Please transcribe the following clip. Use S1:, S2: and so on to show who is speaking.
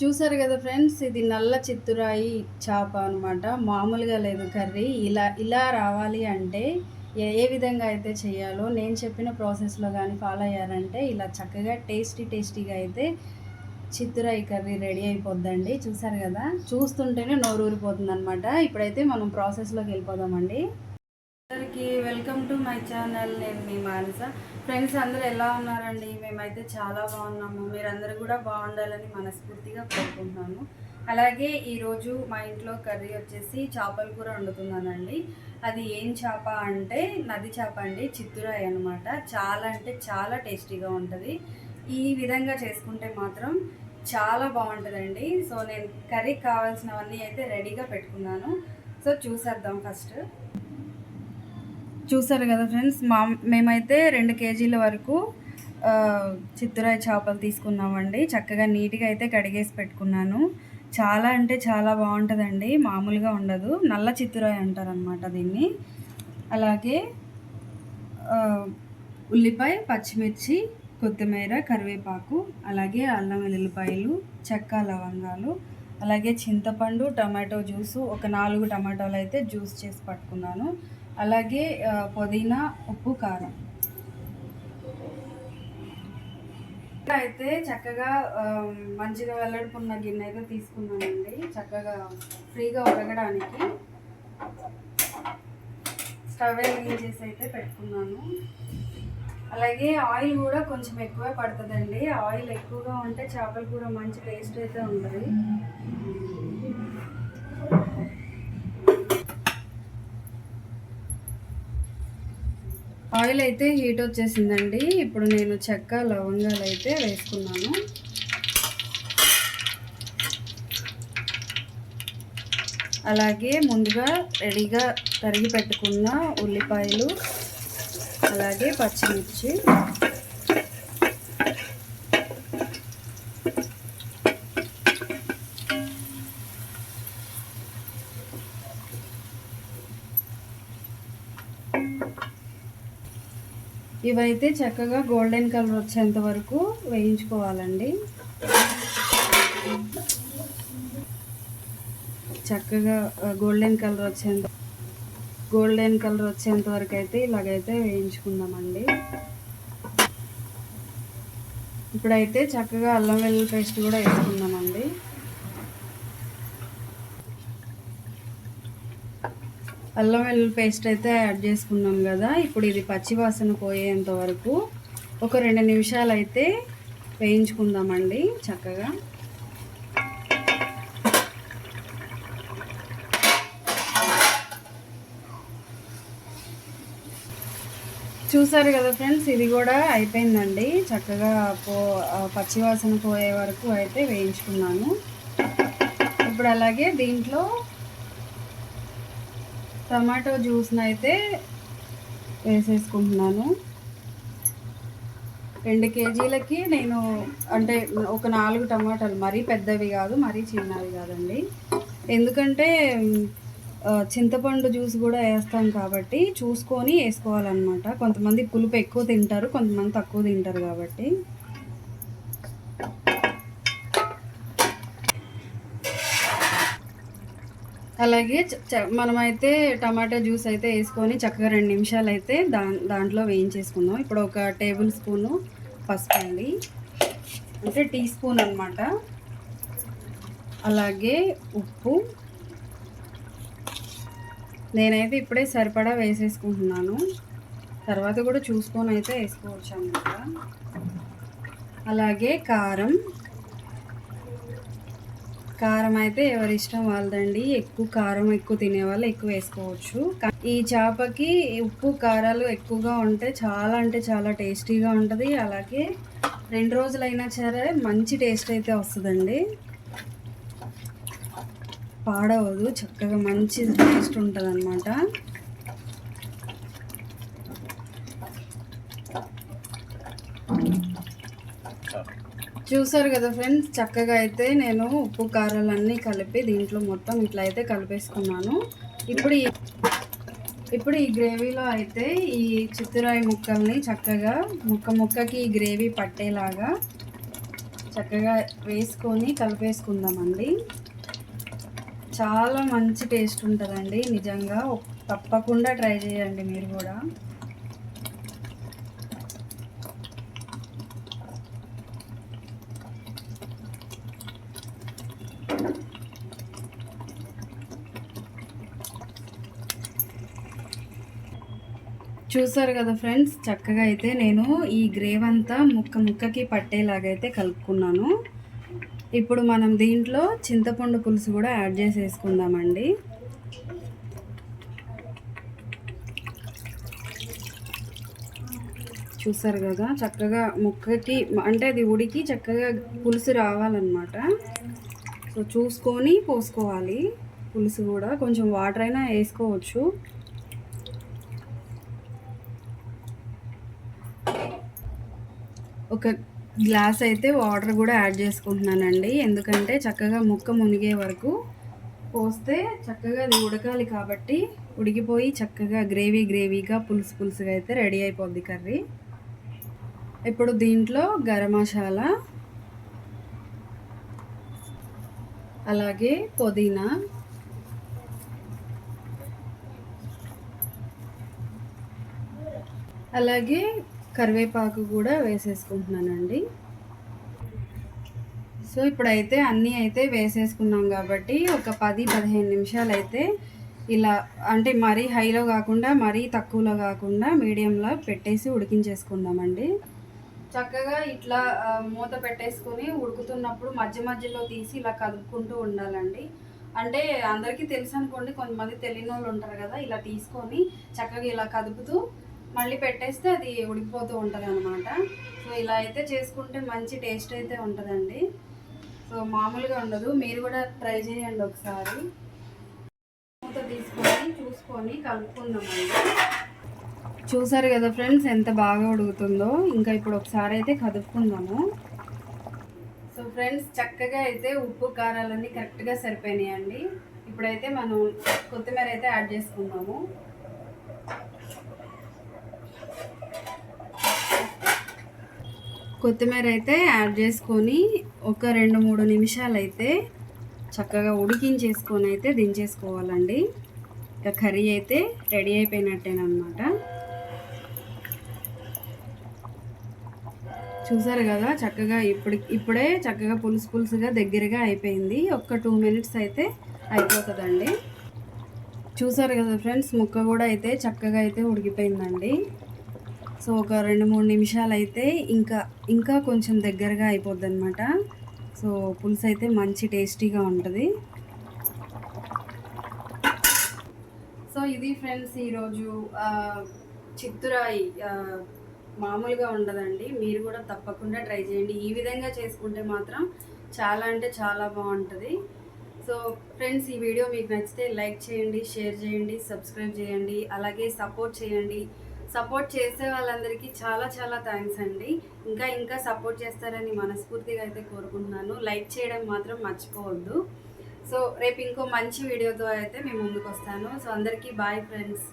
S1: చూసారు కదా ఫ్రెండ్స్ ఇది నల్ల చిత్తురాయి చేప అనమాట మామూలుగా లేదు కర్రీ. ఇలా ఇలా రావాలి అంటే ఏ విధంగా అయితే చేయాలో నేను చెప్పిన ప్రాసెస్లో కానీ ఫాలో అయ్యారంటే ఇలా చక్కగా టేస్టీ టేస్టీగా అయితే చిత్తురాయి కర్రీ రెడీ అయిపోద్దండి. చూసారు కదా? చూస్తుంటేనే నోరు ఊరిపోతుంది అనమాట ఇప్పుడైతే మనం ప్రాసెస్లోకి వెళ్ళిపోదామండి. అందరికి వెల్కమ్ టు మై ఛానల్. నేను మీ మానస. ఫ్రెండ్స్ అందరూ ఎలా ఉన్నారండి? మేమైతే చాలా బాగున్నాము. మీరందరూ కూడా బాగుండాలని మనస్ఫూర్తిగా కోరుకుంటున్నాను. అలాగే ఈరోజు మా ఇంట్లో కర్రీ వచ్చేసి చేపల కూర వండుతున్నానండి. అది ఏం చేప అంటే నది చేప అండి. చిత్తురాయి అనమాట చాలా అంటే చాలా టేస్టీగా ఉంటుంది. ఈ విధంగా చేసుకుంటే మాత్రం చాలా బాగుంటుందండి. సో నేను కర్రీకి కావాల్సినవన్నీ అయితే రెడీగా పెట్టుకున్నాను. సో చూసేద్దాం ఫస్ట్. చూసారు కదా ఫ్రెండ్స్ మా మేమైతే రెండు కేజీల వరకు చిత్తురాయి చేపలు తీసుకున్నామండి. చక్కగా నీట్గా అయితే కడిగేసి పెట్టుకున్నాను. చాలా అంటే చాలా బాగుంటుందండి. మామూలుగా ఉండదు. నల్ల చిత్తురాయి అంటారనమాట దీన్ని. అలాగే ఉల్లిపాయ పచ్చిమిర్చి కొత్తిమీర కరివేపాకు అలాగే అల్లం వెల్లుల్లిపాయలు చెక్క లవంగాలు అలాగే చింతపండు టమాటో జ్యూసు ఒక నాలుగు టమాటోలు అయితే జ్యూస్ చేసి పట్టుకున్నాను. అలాగే పుదీనా ఉప్పు కారం. అయితే చక్కగా మంచిగా వెల్లడిపున్న గిన్నె అయితే తీసుకున్నానండి. చక్కగా ఫ్రీగా ఉడగడానికి స్టవ్ వెలిగించేసి అయితే పెట్టుకున్నాను. అలాగే ఆయిల్ కూడా కొంచెం ఎక్కువే పడుతుందండి. ఆయిల్ ఎక్కువగా ఉంటే చేపలు కూర మంచి టేస్ట్ అయితే ఉంటుంది. ఆయిల్ అయితే హీట్ వచ్చేసిందండి. ఇప్పుడు నేను చెక్క లవంగాలు అయితే వేసుకున్నాను. అలాగే ముందుగా రెడీగా తరిగి పెట్టుకున్న ఉల్లిపాయలు అలాగే పచ్చిమిర్చి. ఇవైతే చక్కగా గోల్డెన్ కలర్ వచ్చేంత వరకు వేయించుకోవాలండి. చక్కగా గోల్డెన్ కలర్ వచ్చేంత గోల్డెన్ కలర్ వచ్చేంత వరకు అయితే ఇలాగైతే వేయించుకుందామండి. ఇప్పుడైతే చక్కగా అల్లం వెల్లుల్లి పేస్ట్ కూడా వేసుకుందామండి. అల్లం వెల్లుల్లి పేస్ట్ అయితే యాడ్ చేసుకున్నాం కదా ఇప్పుడు ఇది పచ్చివాసన పోయేంత వరకు ఒక రెండు నిమిషాలు అయితే వేయించుకుందామండి చక్కగా. చూసారు కదా ఫ్రెండ్స్ ఇది కూడా అయిపోయిందండి. చక్కగా పో పచ్చివాసన పోయే వరకు అయితే వేయించుకున్నాను. ఇప్పుడు అలాగే దీంట్లో టమాటో జ్యూస్ని అయితే వేసేసుకుంటున్నాను. రెండు కేజీలకి నేను అంటే ఒక నాలుగు టమాటాలు మరీ పెద్దవి కాదు మరీ చిన్నవి కాదండి. ఎందుకంటే చింతపండు జ్యూస్ కూడా వేస్తాం కాబట్టి చూసుకొని వేసుకోవాలన్నమాట. కొంతమంది పులుపు ఎక్కువ తింటారు కొంతమంది తక్కువ తింటారు కాబట్టి. అలాగే చ- మనమైతే టమాటా జ్యూస్ అయితే వేసుకొని చక్కగా రెండు నిమిషాలు అయితే దా దాంట్లో వేయించేసుకుందాం. ఇప్పుడు ఒక టేబుల్ స్పూను పసుపు అండి. అంటే టీ స్పూన్ అనమాట అలాగే ఉప్పు. నేనైతే ఇప్పుడే సరిపడా వేసేసుకుంటున్నాను. తర్వాత కూడా చూసుకొని అయితే వేసుకోవచ్చు అన్నమాట అలాగే కారం. కారం అయితే ఎవరి ఇష్టం వాళ్ళదండి. ఎక్కువ కారం ఎక్కువ తినే వాళ్ళు ఎక్కువ వేసుకోవచ్చు. ఈ చేపకి ఉప్పు కారాలు ఎక్కువగా ఉంటే చాలా అంటే చాలా టేస్టీగా ఉంటుంది. అలాగే రెండు రోజులైనా సరే మంచి టేస్ట్ అయితే వస్తుందండి. పాడవదు చక్కగా మంచి టేస్ట్ ఉంటుంది అనమాట చూసారు కదా ఫ్రెండ్స్ చక్కగా అయితే నేను ఉప్పు కారాలన్నీ కలిపి దీంట్లో మొత్తం ఇట్లా అయితే కలిపేసుకున్నాను. ఇప్పుడు ఇప్పుడు ఈ గ్రేవీలో అయితే ఈ చిత్తురాయి ముక్కల్ని చక్కగా ముక్క ముక్కకి ఈ గ్రేవీ పట్టేలాగా చక్కగా వేసుకొని కలిపేసుకుందామండి. చాలా మంచి టేస్ట్ ఉంటుందండి నిజంగా. తప్పకుండా ట్రై చేయండి మీరు కూడా. చూసారు కదా ఫ్రెండ్స్ చక్కగా అయితే నేను ఈ గ్రేవ్ అంతా ముక్క ముక్కకి పట్టేలాగైతే కలుపుకున్నాను. ఇప్పుడు మనం దీంట్లో చింతపండు పులుసు కూడా యాడ్ చేసేసుకుందామండి. చూసారు కదా చక్కగా ముక్కకి అంటే అది ఉడికి చక్కగా పులుసు రావాలన్నమాట. సో చూసుకొని పోసుకోవాలి. పులుసు కూడా కొంచెం వాటర్ అయినా వేసుకోవచ్చు. ఒక గ్లాస్ అయితే వాటర్ కూడా యాడ్ చేసుకుంటున్నానండి. ఎందుకంటే చక్కగా ముక్క మునిగే వరకు పోస్తే చక్కగా అది ఉడకాలి కాబట్టి ఉడికిపోయి చక్కగా గ్రేవీ గ్రేవీగా పులుసు పులుసుగా అయితే రెడీ అయిపోద్ది కర్రీ. ఇప్పుడు దీంట్లో గరం మసాలా అలాగే పుదీనా అలాగే కరివేపాకు కూడా వేసేసుకుంటున్నానండి. సో ఇప్పుడైతే అన్నీ అయితే వేసేసుకున్నాం కాబట్టి ఒక పది పదిహేను నిమిషాలు అయితే ఇలా అంటే మరీ హైలో కాకుండా మరీ తక్కువలో కాకుండా మీడియంలో పెట్టేసి ఉడికించేసుకుందామండి. చక్కగా ఇట్లా మూత పెట్టేసుకొని ఉడుకుతున్నప్పుడు మధ్య మధ్యలో తీసి ఇలా కదుపుకుంటూ ఉండాలండి. అంటే అందరికీ తెలుసు అనుకోండి కొంతమంది తెలియని వాళ్ళు ఉంటారు కదా ఇలా తీసుకొని చక్కగా ఇలా కదుపుతూ మళ్ళీ పెట్టేస్తే అది ఉడికిపోతూ ఉంటుంది అనమాట సో ఇలా అయితే చేసుకుంటే మంచి టేస్ట్ అయితే ఉంటుందండి. సో మామూలుగా ఉండదు. మీరు కూడా ట్రై చేయండి ఒకసారి. మూత తీసుకొని చూసుకొని కలుపుకుందామండి చూసారు కదా ఫ్రెండ్స్ ఎంత బాగా ఉడుకుతుందో? ఇంకా ఇప్పుడు ఒకసారి అయితే కదుపుకుందాము. సో ఫ్రెండ్స్ చక్కగా అయితే ఉప్పు కారాలన్నీ కరెక్ట్గా సరిపోయినాయండి. ఇప్పుడైతే మనం కొత్తిమీర అయితే యాడ్ చేసుకుందాము. కొత్తిమీర అయితే యాడ్ చేసుకొని ఒక రెండు మూడు నిమిషాలు అయితే చక్కగా ఉడికించేసుకొని అయితే దించేసుకోవాలండి. ఇక కర్రీ అయితే రెడీ అయిపోయినట్టేనమాట చూసారు కదా చక్కగా ఇప్పుడు ఇప్పుడే చక్కగా పులుసు పులుసుగా దగ్గరగా అయిపోయింది. ఒక్క టూ మినిట్స్ అయితే అయిపోతుందండి. చూసారు కదా ఫ్రెండ్స్ ముక్క కూడా అయితే చక్కగా అయితే ఉడికిపోయిందండి. సో ఒక రెండు మూడు నిమిషాలు అయితే ఇంకా ఇంకా కొంచెం దగ్గరగా అయిపోద్ది అనమాట సో పులుసు అయితే మంచి టేస్టీగా ఉంటుంది. సో ఇది ఫ్రెండ్స్ ఈరోజు చిత్తురాయి మామూలుగా ఉండదండి. మీరు కూడా తప్పకుండా ట్రై చేయండి. ఈ విధంగా చేసుకుంటే మాత్రం చాలా అంటే చాలా బాగుంటుంది. సో ఫ్రెండ్స్ ఈ వీడియో మీకు నచ్చితే లైక్ చేయండి షేర్ చేయండి సబ్స్క్రైబ్ చేయండి అలాగే సపోర్ట్ చేయండి. సపోర్ట్ చేసే వాళ్ళందరికీ చాలా చాలా థ్యాంక్స్ అండి. ఇంకా ఇంకా సపోర్ట్ చేస్తారని మనస్ఫూర్తిగా అయితే కోరుకుంటున్నాను. లైక్ చేయడం మాత్రం మర్చిపోవద్దు. సో రేపు ఇంకో మంచి వీడియోతో అయితే మేము ముందుకు వస్తాను సో అందరికీ బాయ్ ఫ్రెండ్స్.